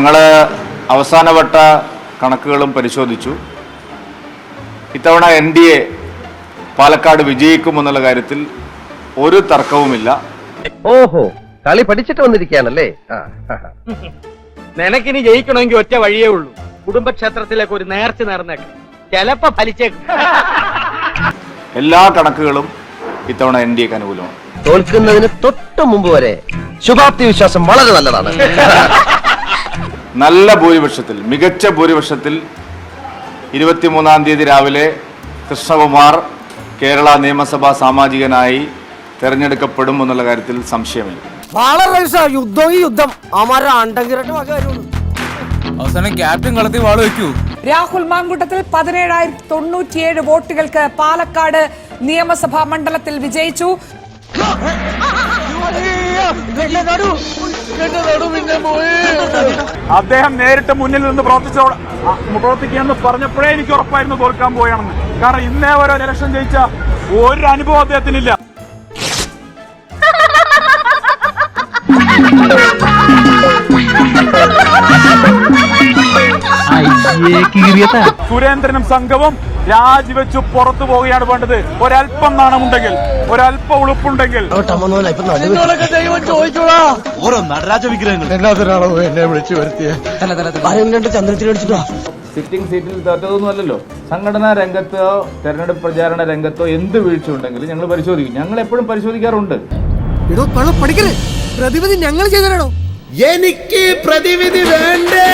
ഞങ്ങൾ അവസാനവട്ട കണക്കുകളും പരിശോധിച്ചു. ഇത്തവണ എൻ ഡി എ പാലക്കാട് വിജയിക്കുമെന്നുള്ള കാര്യത്തിൽ ഒരു തർക്കവുമില്ല. ഓഹോ കളി പഠിച്ചിട്ട് വന്നിരിക്കുകയാണല്ലേ. നിനക്കിനി ജയിക്കണമെങ്കിൽ ഒറ്റ വഴിയേ ഉള്ളൂ. കുടുംബക്ഷേത്രത്തിലേക്ക് ഒരു നേർച്ച നേർന്നേക്ക്. ചിലപ്പോ ഫലിച്ചേക്കും. എല്ലാ കണക്കുകളും ഇത്തവണ എൻ ഡി എക്ക് അനുകൂലമാണ്. തോൽക്കുന്നതിന് തൊട്ട് മുമ്പ് വരെ ശുഭാപ്തി വിശ്വാസം വളരെ നല്ലതാണ്. നല്ല ഭൂരിപക്ഷത്തിൽ മികച്ച ഭൂരിപക്ഷത്തിൽ ഇരുപത്തിമൂന്നാം തീയതി രാവിലെ കൃഷ്ണകുമാർ കേരള നിയമസഭാ സാമാജികനായി തെരഞ്ഞെടുക്കപ്പെടും എന്നുള്ള കാര്യത്തിൽ സംശയമില്ല വളരെ യുദ്ധം യുദ്ധം അവസാനം ക്യാപ്റ്റൻ കളത്തിൽ വാൾ വെക്കൂ രാഹുൽ മാങ്കുട്ടത്തിൽ പതിനേഴായിരത്തി തൊണ്ണൂറ്റിയേഴ് വോട്ടുകൾക്ക് പാലക്കാട് നിയമസഭാ മണ്ഡലത്തിൽ വിജയിച്ചു അദ്ദേഹം നേരിട്ട് മുന്നിൽ നിന്ന് പ്രവർത്തിച്ചോ പ്രവർത്തിക്കുകയെന്ന് പറഞ്ഞപ്പോഴേ എനിക്ക് ഉറപ്പായിരുന്നു തോൽക്കാൻ പോയാണെന്ന് കാരണം ഇന്നേ വരെ ഒരു ഇലക്ഷൻ ജയിച്ച ഒരു അനുഭവം അദ്ദേഹത്തിനില്ല. സുരേന്ദ്രനും സംഘവും രാജിവെച്ചു പുറത്തു പോവുകയാണ് വേണ്ടത്. ഒരല്പം നാണമുണ്ടെങ്കിൽ ഒരല്പം ഉളുപ്പുണ്ടെങ്കിൽ. സിറ്റിംഗ് സീറ്റിൽ തോറ്റതൊന്നുമല്ലല്ലോ സംഘടനാ രംഗത്തോ തെരഞ്ഞെടുപ്പ് പ്രചാരണ രംഗത്തോ എന്ത് വീഴ്ച ഉണ്ടെങ്കിലും ഞങ്ങൾ പരിശോധിക്കും. ഞങ്ങൾ എപ്പോഴും പരിശോധിക്കാറുണ്ട്. ഇടോ പ്രതിവിധി ഞങ്ങൾ ചെയ്തോ എനിക്ക് പ്രതിവിധി വേണ്ടേ?